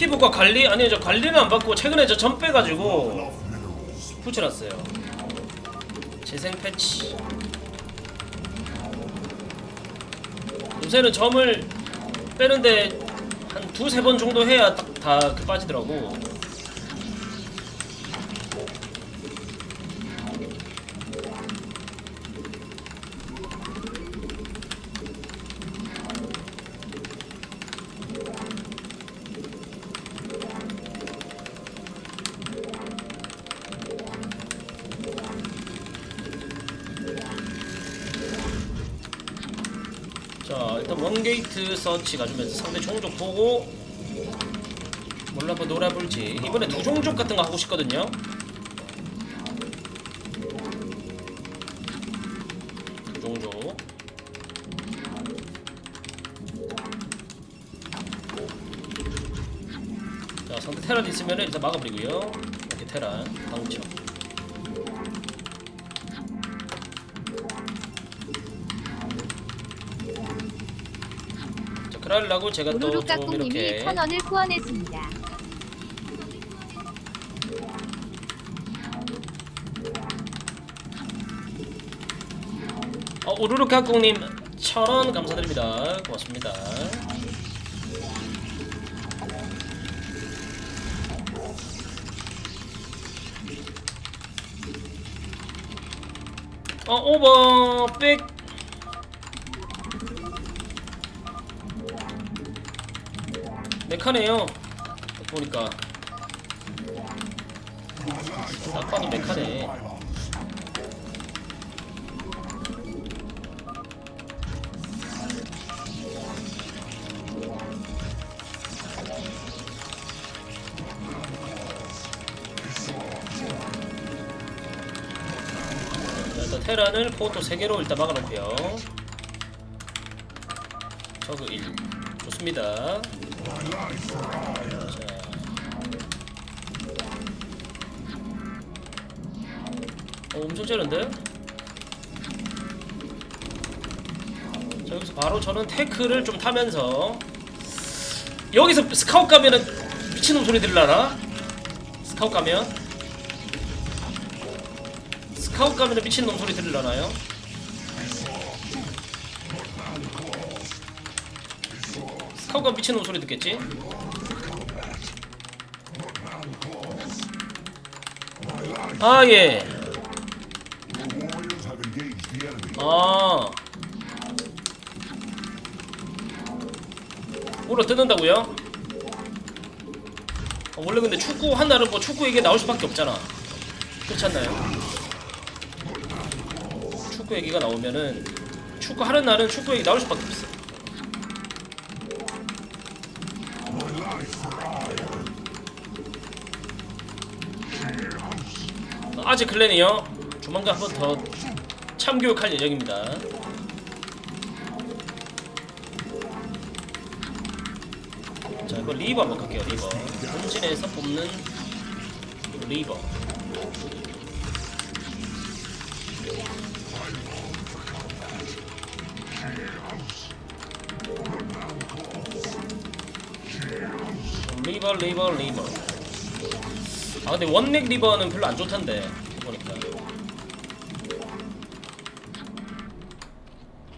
피부과 관리 아니요 저 관리는 안 받고 최근에 저 점 빼가지고 붙여놨어요. 재생 패치. 요새는 점을 빼는데 한 두세 번 정도 해야 딱다그 빠지더라고. 원게이트 서치 가주면서 상대 종족 보고 몰라 뭐 놀아볼지. 이번에 두 종족 같은 거 하고 싶거든요. 두 종족. 자 상대 테란 있으면 일단 막아버리고요. 이렇게 테란 당첨 그러려고 제가 또좀 까꿍님이 이렇게 천 원을 후원했습니다. 어, 각국님 천원 감사드립니다. 고맙습니다. 어 오버 백 메카네요. 딱 보니까 딱 봐도 메카네. 자, 일단 테란을 포토 3개로 일단 막아놓고요 저그 1 좋습니다 자. 어, 엄청 째는데? 자 여기서 바로 저는 테크를 좀 타면서 여기서 스카웃 가면은 미친놈 소리 들라나? 스카웃 가면? 스카웃 가면은 미친놈 소리 들으려나요? 스카웃 가면 미친놈 소리 듣겠지? 아 예. 아. 물어 뜯는다고요? 어, 원래 근데 축구 한 날은 뭐 축구 얘기 나올 수밖에 없잖아. 그렇지 않나요? 축구 얘기가 나오면은 축구 하는 날은 축구 얘기 나올 수밖에 없어. 아직 클랜이요. 조만간 한 번 더 참교육할 예정입니다. 자, 이거 리버 한번 갈게요. 리버. 본진에서 뽑는 리버. 리버 리버 리버. 아 근데 원넥 리버는 별로 안 좋던데 보니까.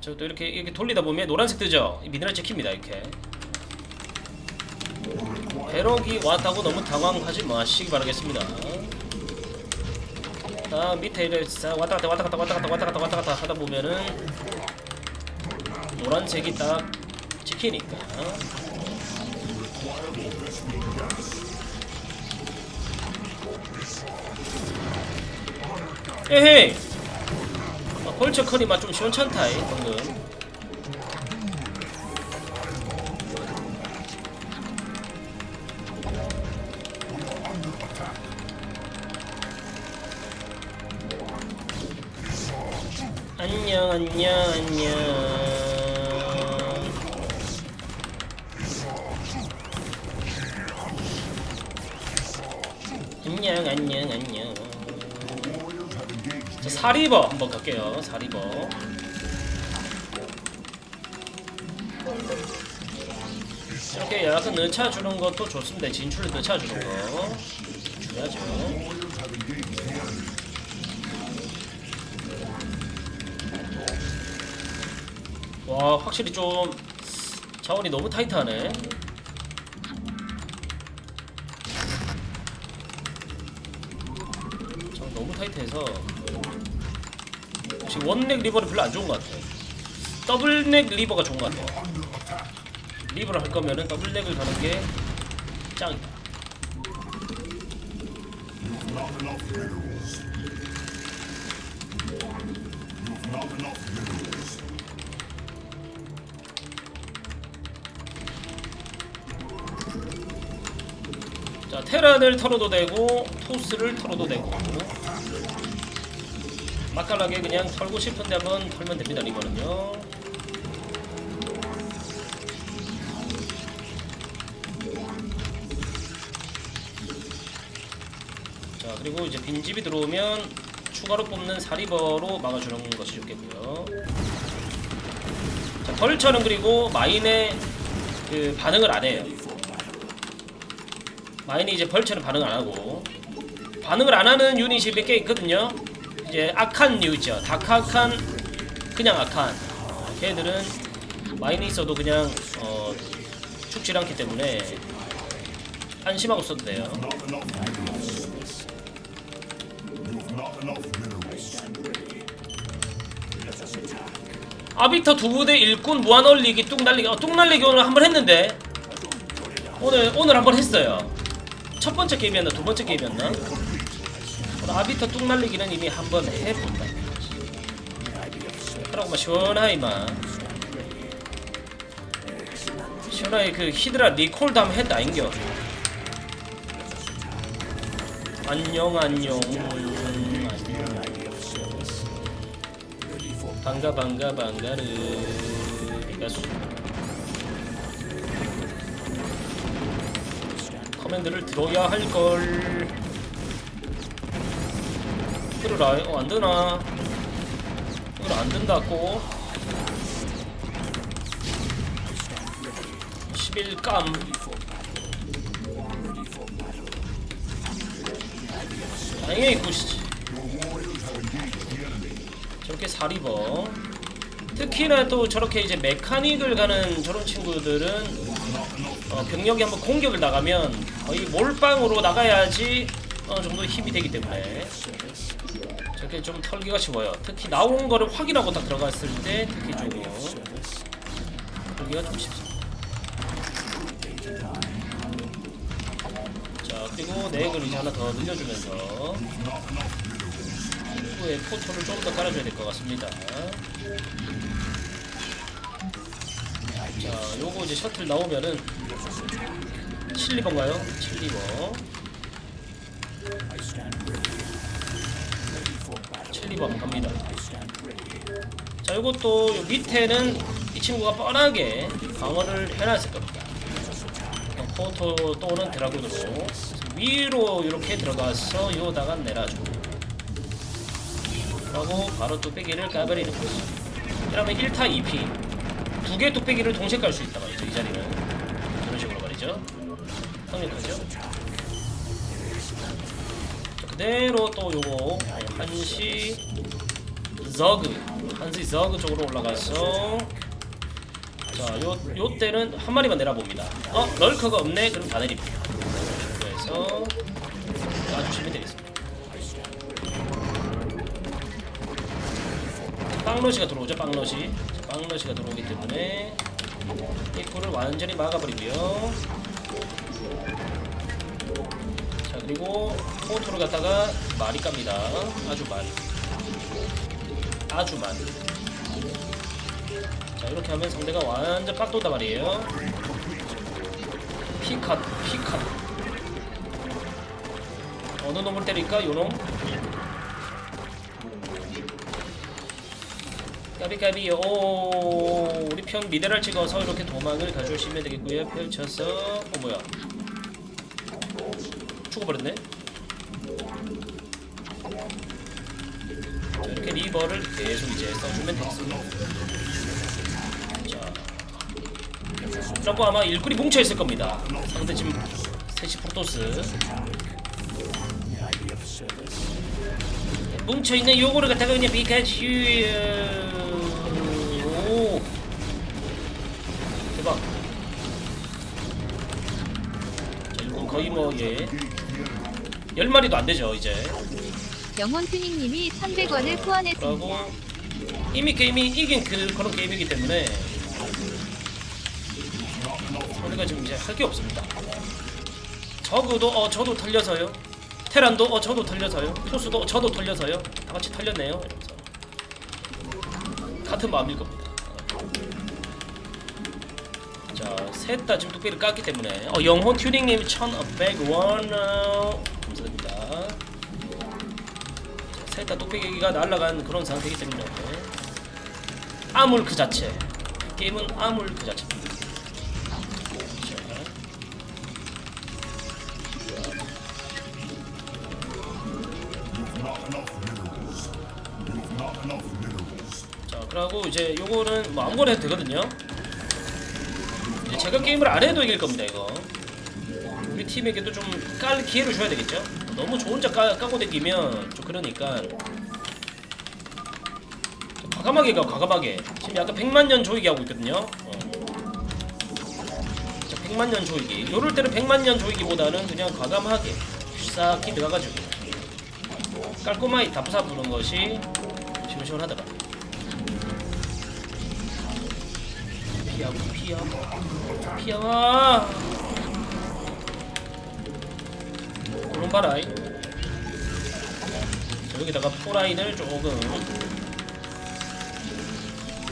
저또 이렇게 이렇게 돌리다 보면 노란색 뜨죠. 이 미네랄 찍힙니다 이렇게. 배럭이 왔다고 너무 당황하지 마시기 바라겠습니다. 자 밑에 이렇게 싹 왔다 갔다 왔다 갔다 왔다 갔다 왔다 갔다 왔다 갔다 하다 보면은 노란색이 딱 찍히니까. 에헤이. 아, 펄처 커리 맛 좀 시원찮다 이 방금. 안녕 안녕 안녕 안녕 안녕 안녕 자, 사리버 한번 갈게요 사리버 이렇게 약간 늦춰주는 것도 좋습니다. 진출을 늦춰주는 거 enemy. 와 확실히 좀 자원이 너무 타이트하네. 타이트해서 혹시 원넥 리버는 별로 안 좋은 것 같아요. 더블넥 리버가 좋은 것 같아요. 리버를 할 거면은 더블넥을 가는 게 짱이다. 자 테란을 털어도 되고 토스를 털어도 되고 맛깔나게 그냥 털고 싶은데 한번 털면 됩니다 이거는요. 자 그리고 이제 빈집이 들어오면 추가로 뽑는 사리버로 막아주는 것이 좋겠고요. 자 벌처는 그리고 마인의 그 반응을 안 해요. 마인이 이제 벌처는 반응 안 하고. 반응을 안 하는 유닛이 몇 개 있거든요. 이제 악한 유 있죠. 다크악한 그냥 악한 어, 걔들은 마인이 있어도 그냥 어, 죽질 않기 때문에 안심하고 써도 돼요. 아비터 두 부대 일꾼 무한 얼리기 뚝 날리기 어, 뚝 날리기 오늘 한 번 했는데 오늘 오늘 한 번 했어요. 첫 번째 게임이었나 두 번째 게임이었나? 아비터 뚝 날리기는 이미 한번 해본다. 그러고 막 시원하게 그 히드라 리콜도 한번 했다 인겨. 안녕 안녕. 반가 반가 반가르 가수 커맨드를 들어야 할걸 들으라 어 안 되나? 이거 안된다고? 11감 다행히 굿이지. 저렇게 사리버 특히나 또 저렇게 이제 메카닉을 가는 저런 친구들은 어, 병력이 한번 공격을 나가면 거의 몰빵으로 나가야지 어느 정도 힘이 되기 때문에 저렇게 좀 털기가 쉬워요. 특히 나온 거를 확인하고 딱 들어갔을 때 특히 조금 털기가 좀 쉽습니다. 자 그리고 내액을 이제 하나 더 늘려주면서 후에 포토를 좀 더 깔아줘야 될 것 같습니다. 자, 요거 이제 셔틀 나오면은 7리버인가요? 7리버. 7리버 한번 갑니다. 자, 요것도 요 밑에는 이 친구가 뻔하게 방어를 해놨을 겁니다. 포토 또는 드라군으로 위로 이렇게 들어가서 요다가 내놔주고 하고 바로 뚝배기를 까버리는 거죠. 그러면 1타 2피 두 개의 뚝배기를 동시에 깔 수 있다 말이죠. 이 자리는 그대로 또 요거 한시 저그 한시 저그 쪽으로 올라가서 자요 요 때는 한 마리만 내려봅니다. 어 럴커가 없네. 그럼 다 내립니다. 그래서 놔주시면 되겠습니다. 빵러시가 들어오죠 빵러시 자, 빵러시가 들어오기 때문에 입구를 완전히 막아버리고요 그리고 포토를 갖다가 많이 깝니다. 아주 많이 아주 많이 자 이렇게 하면 상대가 완전 빡 돈단 말이에요. 피컷 피컷 어느 놈을 때릴까? 요놈? 까비까비. 오 우리 편 미네랄 찍어서 이렇게 도망을 가주시면 되겠고요. 펼쳐서. 어 뭐야 버렸네 자 이렇게 리버를 계속 이제 써주면 되겠습니다 자 그리고 아마 일꾼이 뭉쳐 있을 겁니다. 상대 지금 셋이 프로토스. 뭉쳐 있는 요거를 갖다가 그냥 피카츄. 오. 대박. 자, 일꾼 거의 뭐 예. 열 마리도 안 되죠 이제. 영혼 튜닝님이 300원을 후원했습니다. 이미 게임이 이긴 그 그런 게임이기 때문에 우리가 지금 이제 할 게 없습니다. 저그도 어 저도 털려서요. 테란도 어 저도 털려서요. 토스도 어, 저도 털려서요. 다 같이 털렸네요. 이러면서 같은 마음일 겁니다. 자, 셋 다 지금 뚝배기를 깠기 때문에 어 영혼 튜닝님 1,100원 어, 셋다 뚝배기가 날아간 그런 상태이기 때문에. 암울 그 자체. 게임은 암울 그 자체입니다 자. 자 그러고 이제 요거는 뭐 아무거나 해도 되거든요. 제가 게임을 안 해도 이길 겁니다 이거. 우리 팀에게도 좀 깔 기회를 줘야 되겠죠 너무 저 혼자 까, 까고 다니면 좀 그러니까. 좀 과감하게 가 과감하게. 지금 약간 100만 년 조이기 하고 있거든요. 어. 자, 100만 년 조이기. 요럴 때는 100만 년 조이기보다는 그냥 과감하게 싹히 들어가가지고. 깔끔하게 답사 부는 것이 시원시원하더라. 피하고 피하고 피하와 그런 바라이 자, 여기다가 포라인을 조금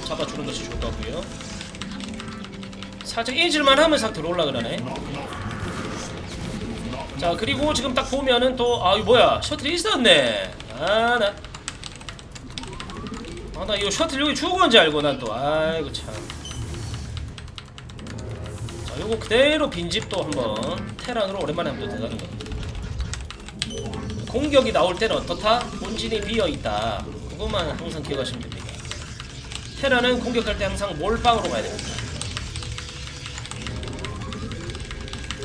잡아주는 것이 같고요. 살짝 잊을만 하면 싹 들어올라 그러네. 자 그리고 지금 딱 보면은 또 아 이거 뭐야? 셔틀이 있었네. 아나. 아 나 이거 셔틀 여기 죽은 건지 알고 난 또. 아이고 참. 자, 요거 그대로 빈집도 한번 테란으로 오랜만에 한번 들어가는 거. 공격이 나올 때는 어떻다? 본진이 비어 있다. 그것만 항상 기억하시면 됩니다. 테란은 공격할 때 항상 몰빵으로 가야 됩니다.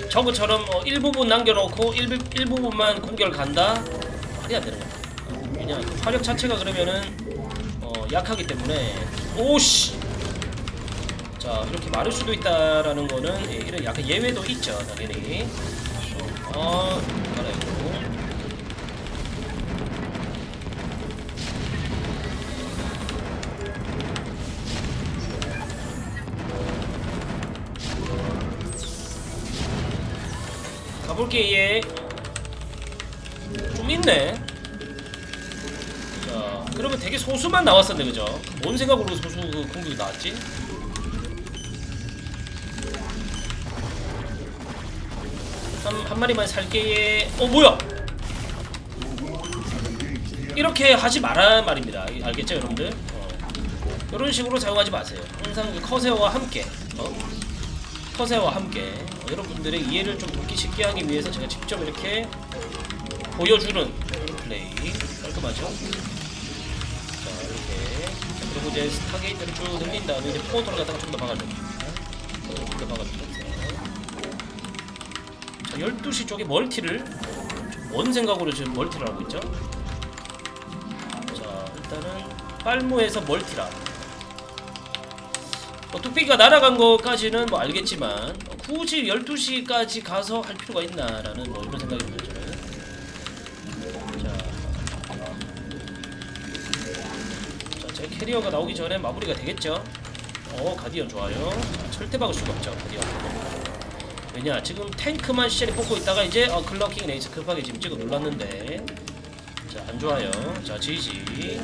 저그처럼 어, 일부분 남겨놓고 일부, 일부분만 공격을 간다? 말이 안 되는. 어, 왜냐, 그 화력 자체가 그러면은 어, 약하기 때문에 오씨 자 이렇게 마를 수도 있다라는 거는 예, 이런 약간 예외도 있죠 당연히 어 얘. 좀 있네. 자, 그러면 되게 소수만 나왔었네, 그죠? 뭔 생각으로 소수 그 공격이 나왔지? 한, 한 마리만 살게. 어, 뭐야? 이렇게 하지 말란 말입니다. 이- 알겠죠, 여러분들? 어. 이런 식으로 사용하지 마세요. 항상 그 커세어와 함께, 어? 커세어와 함께 어, 여러분들의 이해를 좀 돕 기 쉽게 하기 위해서 제가 직접 이렇게 보여주는 플레이 깔끔하죠? 자 이렇게 자, 그리고 이제 스타게이트를 쭉 늘린 다음에 이제 포토를 갖다가 좀더 박아줍니다. 좀더 박아주면서 자 12시 쪽에 멀티를 좀뭔 생각으로 지금 멀티를 하고 있죠? 자 일단은 빨무에서 멀티라 뭐 뚝배기가 날아간 것까지는 뭐 알겠지만 어, 굳이 12시까지 가서 할 필요가 있나라는 뭐 이런 생각이 들어요 저는 자, 자, 제 캐리어가 나오기 전에 마무리가 되겠죠? 어 가디언 좋아요. 자, 절대 박을 수가 없죠 가디언. 왜냐 지금 탱크만 시절에 뽑고 있다가 이제 어, 클럭킹 레이스 급하게 지금 찍어 눌렀는데. 자 안좋아요. 자 GG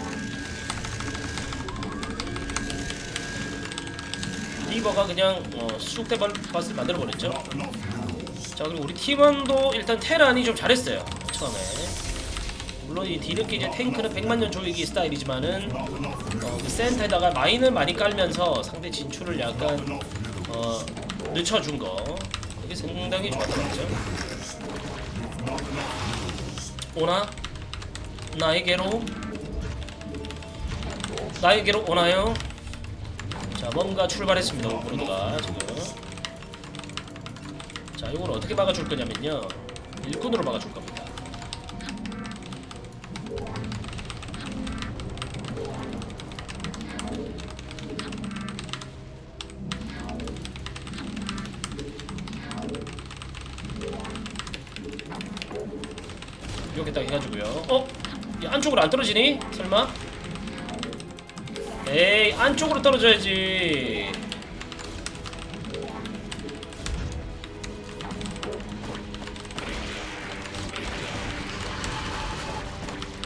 리버가 그냥 어, 쑥대밭을 만들어 버렸죠. 자 그리고 우리 팀원도 일단 테란이 좀 잘했어요 처음에. 물론 이 뒤늦게 이제 탱크는 100만 년 조이기 스타일이지만은 어, 그 센터에다가 마인을 많이 깔면서 상대 진출을 약간 어, 늦춰준 거 이게 상당히 좋았던 거죠. 오나 나에게로 나에게로 오나요? 자 뭔가 출발했습니다 오브로드가 지금 자, 이걸 어떻게 막아줄 거냐면요. 일꾼으로 막아줄 겁니다. 이렇게 딱 해가지고요. 어? 이 안쪽으로 안 떨어지니? 설마? 에이 안쪽으로 떨어져야지.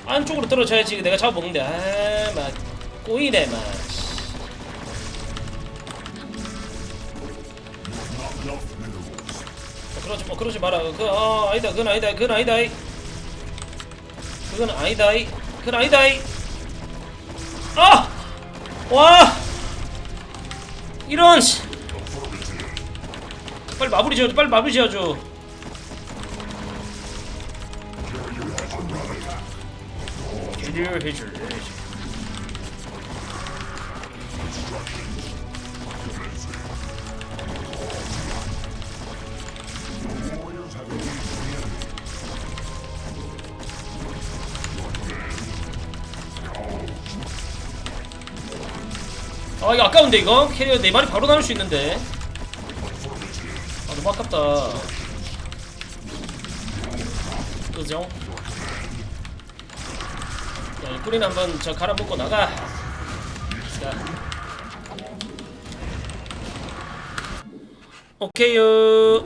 안쪽으로 떨어져야지. 내가 잡아먹는데. 아막 꼬이네 막 어, 그러지 뭐 그러지 마라. 그 어, 아니다. 그건 아니다. 그건 아니다 그건 아니다 그건 아니다 아 와! 이런 씨. 빨리 마무리 지어줘 빨리 마무리 지어줘. 해줄 Warriors 아 이거 아까운데 이거? 캐리어 네 마리 바로 나눌 수 있는데. 아 너무 아깝다. 그죠? 야, 이 뿌리는 한번 저 갈아먹고 나가. 자. 오케이요